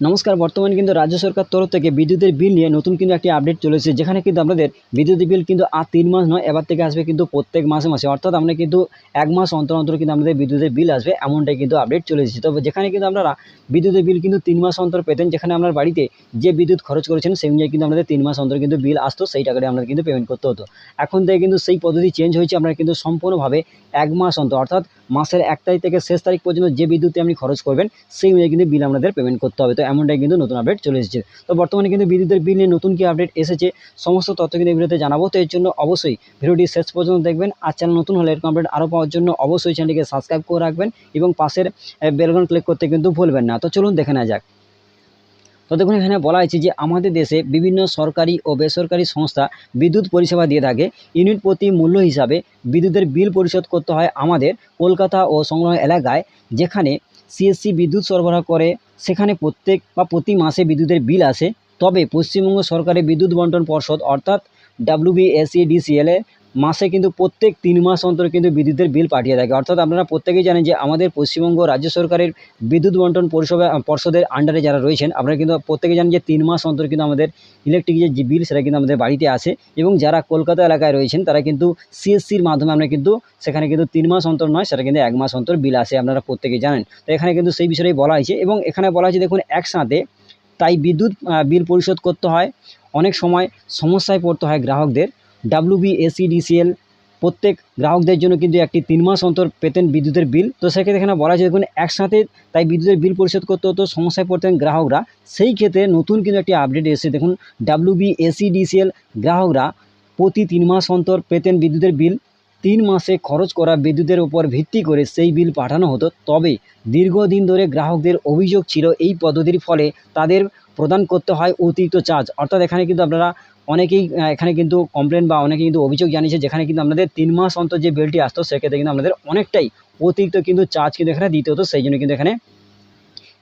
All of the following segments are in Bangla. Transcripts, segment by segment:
নমস্কার, বর্তমানে কিন্তু রাজ্য সরকার তরফ থেকে বিদ্যুতের বিল নিয়ে নতুন কিন্তু একটি আপডেট চলেছে যেখানে কিন্তু আপনাদের বিদ্যুতের বিল কিন্তু আর তিন মাস নয়, এবার থেকে আসবে কিন্তু প্রত্যেক মাসে মাসে। অর্থাৎ আমরা কিন্তু এক মাস অন্তর অন্তর কিন্তু আমাদের বিদ্যুতের বিল আসবে, এমনটাই কিন্তু আপডেট চলে এসেছে। তবে যেখানে কিন্তু আপনারা বিদ্যুতের বিল কিন্তু তিন মাস অন্তর পেতেন, যেখানে আপনার বাড়িতে যে বিদ্যুৎ খরচ করেছেন, সেই অনুযায়ী কিন্তু আমাদের তিন মাস অন্তর কিন্তু বিল আসতো, সেই টাকাটা আপনাদের কিন্তু পেমেন্ট করতে হতো। এখন থেকে কিন্তু সেই পদ্ধতি চেঞ্জ হয়েছে, আমরা কিন্তু সম্পূর্ণভাবে এক মাস অন্তর, অর্থাৎ মাসের এক তারিখ থেকে শেষ তারিখ পর্যন্ত যে বিদ্যুতে আপনি খরচ করবেন, সেই অনুযায়ী কিন্তু বিল আপনাদের পেমেন্ট করতে হবে। তো এমনটাই কিন্তু নতুন আপডেট চলে এসেছে। তো বর্তমানে কিন্তু বিদ্যুতের বিল নিয়ে নতুন কি আপডেট এসেছে, সমস্ত তথ্য কিন্তু ভিডিওতে জানাব। তো এর জন্য অবশ্যই ভিডিওটি শেষ পর্যন্ত দেখবেন। আর চ্যানেল নতুন হলে এরকম আপডেট আরও পাওয়ার জন্য অবশ্যই চ্যানেলটিকে সাবস্ক্রাইব করে রাখবেন এবং পাশের বেলগন ক্লিক করতে কিন্তু ভুলবেন না। তো চলুন দেখে নেওয়া যাক। তো দেখুন এখানে বলা হয়েছে যে আমাদের দেশে বিভিন্ন সরকারি ও বেসরকারি সংস্থা বিদ্যুৎ পরিষেবা দিয়ে থাকে। ইউনিট প্রতি মূল্য হিসাবে বিদ্যুতের বিল পরিশোধ করতে হয় আমাদের কলকাতা ও সংলগ্ন এলাকায়, যেখানে সিএসসি বিদ্যুৎ সরবরাহ করে। সেখানে প্রত্যেক বা প্রতি মাসে বিদ্যুতের বিল আসে। তবে পশ্চিমবঙ্গ সরকারের বিদ্যুৎ বন্টন পর্ষদ অর্থাৎ ডাব্লিউবিএসিডিসিএল এ মাসে কিন্তু প্রত্যেক তিন মাস অন্তর কিন্তু বিদ্যুতের বিল পাঠিয়ে থাকে। অর্থাৎ আপনারা প্রত্যেকেই জানেন যে আমাদের পশ্চিমবঙ্গ রাজ্য সরকারের বিদ্যুৎ বন্টন পরিষেবা পর্ষদের আন্ডারে যারা রয়েছেন, আপনারা কিন্তু প্রত্যেকে জানেন যে তিন মাস অন্তর কিন্তু আমাদের ইলেকট্রিক যে বিল, সেটা কিন্তু আমাদের বাড়িতে আসে এবং যারা কলকাতা এলাকায় রয়েছেন, তারা কিন্তু সিএসসির মাধ্যমে আমরা কিন্তু সেখানে কিন্তু তিন মাস অন্তর নয়, সেটা কিন্তু এক মাস অন্তর বিল আসে আপনারা প্রত্যেকেই জানেন। তো এখানে কিন্তু সেই বিষয়েই বলা হয়েছে এবং এখানে বলা হয়েছে দেখুন, একসাথে তাই বিদ্যুৎ বিল পরিশোধ করতে হয়। অনেক সময় সমস্যায় পড়তে হয় গ্রাহকদের। ডাব্লিউবিএসিডিসিএল প্রত্যেক গ্রাহকদের জন্য কিন্তু একটি তিন মাস অন্তর পেতেন বিদ্যুতের বিল। তো সেক্ষেত্রে এখানে বলা হয়েছে, দেখুন, একসাথে তাই বিদ্যুতের বিল পরিশোধ করতে হতো, সমস্যায় পড়তেন গ্রাহকরা। সেই ক্ষেত্রে নতুন কিন্তু একটি আপডেট এসেছে, দেখুন ডাব্লিউবিএসিডিসিএল গ্রাহকরা প্রতি তিন মাস অন্তর পেতেন বিদ্যুতের বিল। তিন মাসে খরচ করা বিদ্যুতের উপর ভিত্তি করে সেই বিল পাঠানো হতো। তবে দীর্ঘদিন ধরে গ্রাহকদের অভিযোগ ছিল এই পদ্ধতির ফলে তাদের প্রদান করতে হয় অতিরিক্ত চার্জ। অর্থাৎ এখানে কিন্তু আপনারা অনেকেই এখানে কিন্তু কমপ্লেন বা অনেকে কিন্তু অভিযোগ জানিয়েছে যেখানে কিন্তু আপনাদের তিন মাস অন্তর যে বিলটি আসতো, সেক্ষেত্রে কিন্তু আপনাদের অনেকটাই অতিরিক্ত কিন্তু চার্জ কিন্তু এখানে দিতে হতো। সেই জন্য কিন্তু এখানে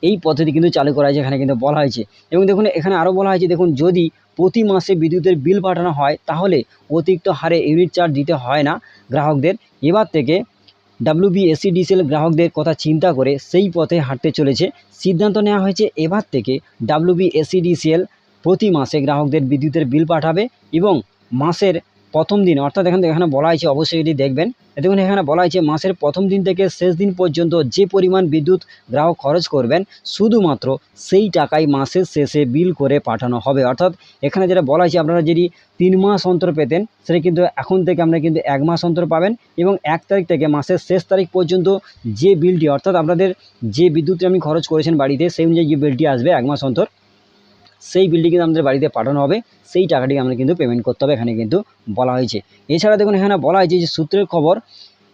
এই পদ্ধতি কিন্তু চালু করা হয়েছে, এখানে কিন্তু বলা হয়েছে। এবং দেখুন, এখানে আরও বলা হয়েছে, দেখুন, যদি প্রতি মাসে বিদ্যুতের বিল পাঠানো হয়, তাহলে অতিরিক্ত হারে ইউনিট চার্জ দিতে হয় না গ্রাহকদের। এবার থেকে ডাব্লিউবিএসিডিসিএল গ্রাহকদের কথা চিন্তা করে সেই পথে হাঁটতে চলেছে। সিদ্ধান্ত নেওয়া হয়েছে, এবার থেকে ডাব্লিউবিএসিডিসিএল প্রতি মাসে গ্রাহকদের বিদ্যুতের বিল পাঠাবে এবং মাসের প্রথম দিন, অর্থাৎ এখানে এখানে বলা হয়েছে, অবশ্যই এটি দেখবেন। দেখুন এখানে বলা হয়েছে, মাসের প্রথম দিন থেকে শেষ দিন পর্যন্ত যে পরিমাণ বিদ্যুৎ গ্রাহক খরচ করবেন, শুধুমাত্র সেই টাকাই মাসের শেষে বিল করে পাঠানো হবে। অর্থাৎ এখানে যেটা বলা হয়েছে, আপনারা যদি তিন মাস অন্তর পেতেন, সেটা কিন্তু এখন থেকে আমরা কিন্তু এক মাস অন্তর পাবেন এবং এক তারিখ থেকে মাসের শেষ তারিখ পর্যন্ত যে বিলটি, অর্থাৎ আপনাদের যে বিদ্যুৎটি আপনি খরচ করেছেন বাড়িতে, সেই অনুযায়ী যে বিলটি আসবে এক মাস অন্তর সেই বিলটি কিন্তু আমাদের বাড়িতে পাঠানো হবে, সেই টাকাটি আমরা কিন্তু পেমেন্ট করতে হবে, এখানে কিন্তু বলা হয়েছে। এছাড়া দেখুন, এখানে বলা হয়েছে যে সূত্রের খবর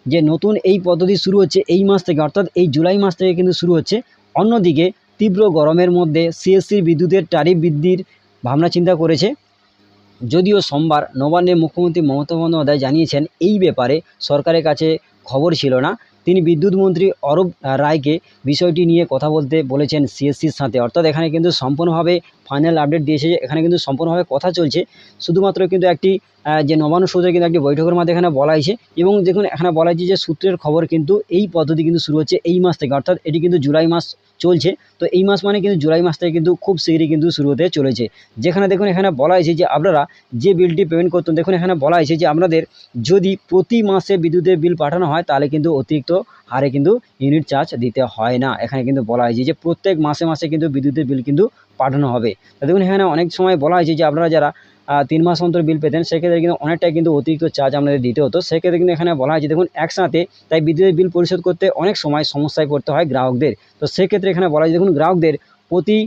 যে নতুন এই পদ্ধতি শুরু হচ্ছে এই মাস থেকে, অর্থাৎ এই জুলাই মাস থেকে কিন্তু শুরু হচ্ছে। অন্যদিকে তীব্র গরমের মধ্যে সিএসসির বিদ্যুতের ট্যারিফ বৃদ্ধির ভাবনা চিন্তা করেছে। যদিও সোমবার নবান্নে মুখ্যমন্ত্রী মমতা বন্দ্যোপাধ্যায় জানিয়েছেন, এই ব্যাপারে সরকারের কাছে খবর ছিল না। তিনি বিদ্যুৎ মন্ত্রী অরূপ রায়কে বিষয়টি নিয়ে কথা বলতে বলেছেন সিএসসির সাথে। অর্থাৎ এখানে কিন্তু সম্পূর্ণভাবে ফাইনাল আপডেট দিয়েছে যে এখানে কিন্তু সম্পূর্ণভাবে কথা চলছে। শুধুমাত্র কিন্তু একটি যে নবান্ন সূত্রে কিন্তু একটি বৈঠকের মাধ্যমে এখানে বলা হয়েছে এবং দেখুন, এখানে বলা হয়েছে যে সূত্রের খবর কিন্তু এই পদ্ধতি কিন্তু শুরু হচ্ছে এই মাস থেকে। অর্থাৎ এটি কিন্তু জুলাই মাস চলছে। তো এই মাস মানে কিন্তু জুলাই মাস থেকে কিন্তু খুব শীঘ্রই কিন্তু শুরু হতে চলেছে। যেখানে দেখুন এখানে বলা হয়েছে যে আপনারা যে বিলটি পেমেন্ট করতেন, দেখুন এখানে বলা হয়েছে যে আপনাদের যদি প্রতি মাসে বিদ্যুতের বিল পাঠানো হয়, তাহলে কিন্তু অতিরিক্ত হারে কিন্তু ইউনিট চার্জ দিতে হয় না। এখানে কিন্তু বলা হয়েছে যে প্রত্যেক মাসে মাসে কিন্তু বিদ্যুতের বিল কিন্তু পাঠানো হবে। দেখুন এখানে অনেক সময় বলা হয়েছে যে আপনারা যারা তিন মাস অন্তর বিল পেতেন, সেক্ষেত্রে কিন্তু অনেকটাই কিন্তু অতিরিক্ত চার্জ আপনাদের দিতে হতো। সেক্ষেত্রে কিন্তু এখানে বলা হয়েছে দেখুন, একসাথে তাই বিদ্যুতের বিল পরিশোধ করতে অনেক সময় সমস্যায় পড়তে হয় গ্রাহকদের। তো সেক্ষেত্রে এখানে বলা হয়েছে দেখুন, গ্রাহকদের প্রতি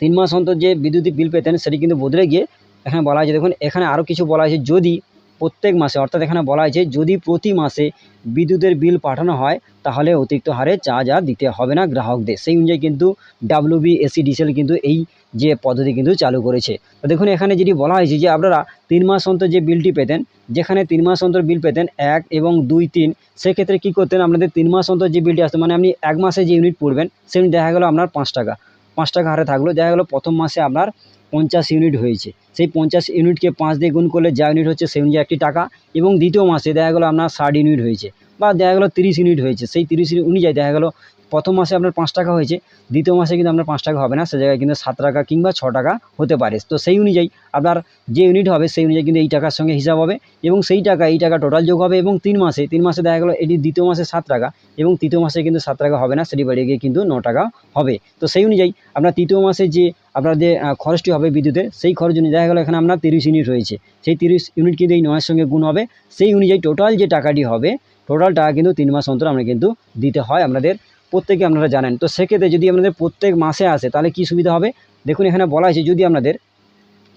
তিন মাস অন্তর যে বিদ্যুৎ বিল পেতেন, সেটি কিন্তু বদলে গিয়ে এখানে বলা হয়েছে দেখুন, এখানে আরও কিছু বলা হয়েছে যদি প্রত্যেক মাসে, অর্থাৎ এখানে বলা হয়েছে যদি প্রতি মাসে বিদ্যুতের বিল পাঠানো হয়, তাহলে অতিরিক্ত হারে চার্জ আর দিতে হবে না গ্রাহকদের। সেই অনুযায়ী কিন্তু ডাব্লিউবি এসি ডিসেল কিন্তু এই যে পদ্ধতি কিন্তু চালু করেছে। তো দেখুন, এখানে যেটি বলা হয়েছে যে আপনারা তিন মাস অন্তর যে বিলটি পেতেন, যেখানে তিন মাস অন্তর বিল পেতেন, এক এবং দুই তিন, সেক্ষেত্রে কী করতেন আপনাদের তিন মাস অন্তর যে বিলটি আসতো মানে আপনি এক মাসে যে ইউনিট পড়বেন সেটি দেখা গেলো আপনার পাঁচ টাকা। পাঁচ টাকা হারে থাকল, দেখা গেলো প্রথম মাসে আপনার পঞ্চাশ ইউনিট হয়েছে। সেই পঞ্চাশ ইউনিটকে পাঁচ দিয়ে গুণ করলে যা ইউনিট হচ্ছে সেই অনুযায়ী একটি টাকা এবং দ্বিতীয় মাসে দেখা গেলো আপনার ষাট ইউনিট হয়েছে। বা দেখা গেলো তিরিশ ইউনিট হয়েছে, সেই তিরিশ ইউনিট অনুযায়ী দেখা গেলো প্রথম মাসে আপনার পাঁচ টাকা হয়েছে, দ্বিতীয় মাসে কিন্তু আপনার পাঁচ টাকা হবে না, সে জায়গায় কিন্তু সাত টাকা কিংবা ছ টাকা হতে পারে। তো সেই অনুযায়ী আপনার যে ইউনিট হবে, সেই অনুযায়ী কিন্তু এই টাকার সঙ্গে হিসাব হবে এবং সেই টাকা, এই টাকা টোটাল যোগ হবে এবং তিন মাসে তিন মাসে দেখা গেলো এটি দ্বিতীয় মাসে সাত টাকা এবং তৃতীয় মাসে কিন্তু সাত টাকা হবে না, সেটি বেড়ে গিয়ে কিন্তু ন টাকা হবে। তো সেই অনুযায়ী আপনার তৃতীয় মাসে যে আপনার যে খরচটি হবে বিদ্যুতের, সেই খরচ অনুযায়ী দেখা গেলো এখানে আপনার তিরিশ ইউনিট রয়েছে। সেই তিরিশ ইউনিট কিন্তু এই নয়ের সঙ্গে গুণ হবে। সেই অনুযায়ী টোটাল যে টাকাটি হবে টোটাল টাকা কিন্তু তিন মাস অন্তর আমরা কিন্তু দিতে হয় আপনাদের প্রত্যেকে আপনারা জানেন। তো সেক্ষেত্রে যদি আপনাদের প্রত্যেক মাসে আসে, তাহলে কি সুবিধা হবে? দেখুন, এখানে বলা হয়েছে যদি আপনাদের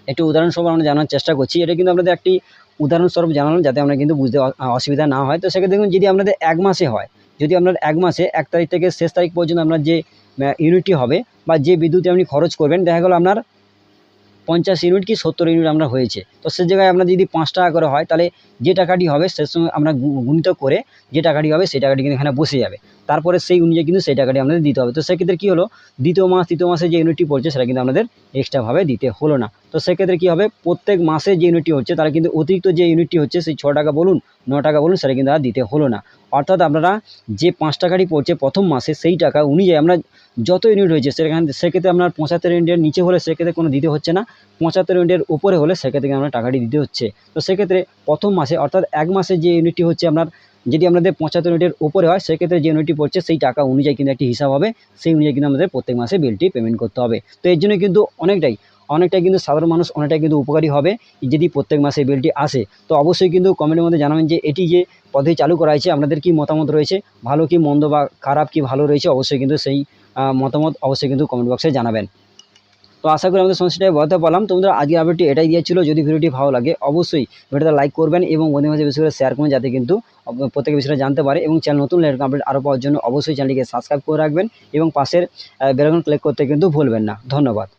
একটু উদাহরণস্বরূপ আমরা জানার চেষ্টা করছি, এটা কিন্তু আপনাদের একটি উদাহরণস্বরূপ জানালাম যাতে আমরা কিন্তু বুঝতে অসুবিধা না হয়। তো সেক্ষেত্রে দেখুন, যদি আপনাদের এক মাসে হয়, যদি আপনার এক মাসে এক তারিখ থেকে শেষ তারিখ পর্যন্ত আপনার যে ইউনিটটি হবে বা যে বিদ্যুৎ আপনি খরচ করবেন, দেখা গেলো আপনার পঞ্চাশ ইউনিট কি সত্তর ইউনিট আমরা হয়েছে। তো সে জায়গায় আপনার যদি পাঁচ টাকা করে হয়, তাহলে যে টাকাটি হবে সে সঙ্গে আমরা গুণিত করে যে টাকাটি হবে সেই টাকাটি কিন্তু এখানে বসে যাবে। তারপরে সেই অনুযায়ী কিন্তু সেই টাকাটি আমাদের দিতে হবে। তো সেক্ষেত্রে কী হলো? দ্বিতীয় মাস, তৃতীয় মাসে যে ইউনিটটি পড়ছে, সেটা কিন্তু আমাদের এক্সট্রাভাবে দিতে হলো না। তো সেক্ষেত্রে কী হবে? প্রত্যেক মাসে যে ইউনিটটি হচ্ছে তারা কিন্তু অতিরিক্ত যে ইউনিটটি হচ্ছে, সেই ছ টাকা বলুন, ন টাকা বলুন, সেটা কিন্তু আর দিতে হলো না। অর্থাৎ আপনারা যে পাঁচ টাকাটি পড়ছে প্রথম মাসে সেই টাকা অনুযায়ী আমরা যত ইউনিট হয়েছে, সেখানে সেক্ষেত্রে আপনার পঁচাত্তর ইউনিটের নিচে হলে সেক্ষেত্রে কোনো দিতে হচ্ছে না। পঁচাত্তর ইউনিটের উপরে হলে সেক্ষেত্রে আমরা টাকাটি দিতে হচ্ছে। তো সেক্ষেত্রে প্রথম মাসে, অর্থাৎ এক মাসে যে ইউনিটটি হচ্ছে আপনার, যদি আপনাদের পঁচাত্তর ইউনিটের উপরে হয়, সেক্ষেত্রে যে ইউনিটটি পড়ছে সেই টাকা অনুযায়ী কিন্তু একটি হিসাব হবে। সেই অনুযায়ী কিন্তু আমাদের প্রত্যেক মাসে বিলটি পেমেন্ট করতে হবে। তো এর জন্য কিন্তু অনেকটাই অনেকটাই কিন্তু সাধারণ মানুষ অনেকটাই কিন্তু উপকারী হবে যদি প্রত্যেক মাসে বিলটি আসে। তো অবশ্যই কিন্তু কমেন্টের মধ্যে জানাবেন যে এটি যে পদ্ধতি চালু করা হয়েছে, আপনাদের কি মতামত রয়েছে? ভালো কি মন্দ বা খারাপ কি ভালো রয়েছে? অবশ্যই কিন্তু সেই মতামত অবশ্যই কিন্তু কমেন্ট বক্সে জানাবেন। তো আশা করি আমাদের সমস্যাটাই বলতে পারলাম। তোমাদের আজকে আপডেটটি এটাই দিয়েছিল। যদি ভিডিওটি ভালো লাগে, অবশ্যই ভিডিওটা লাইক করবেন এবং বন্ধুদের মাঝে বেশি করে শেয়ার করবেন যাতে কিন্তু অব- প্রত্যেকে বিষয়টা জানতে পারে এবং চ্যানেল নতুন লেটেস্ট আপডেট আরও পাওয়ার জন্য অবশ্যই চ্যানেলটিকে সাবস্ক্রাইব করে রাখবেন এবং পাশের বেলাকন ক্লিক করতে কিন্তু ভুলবেন না। ধন্যবাদ।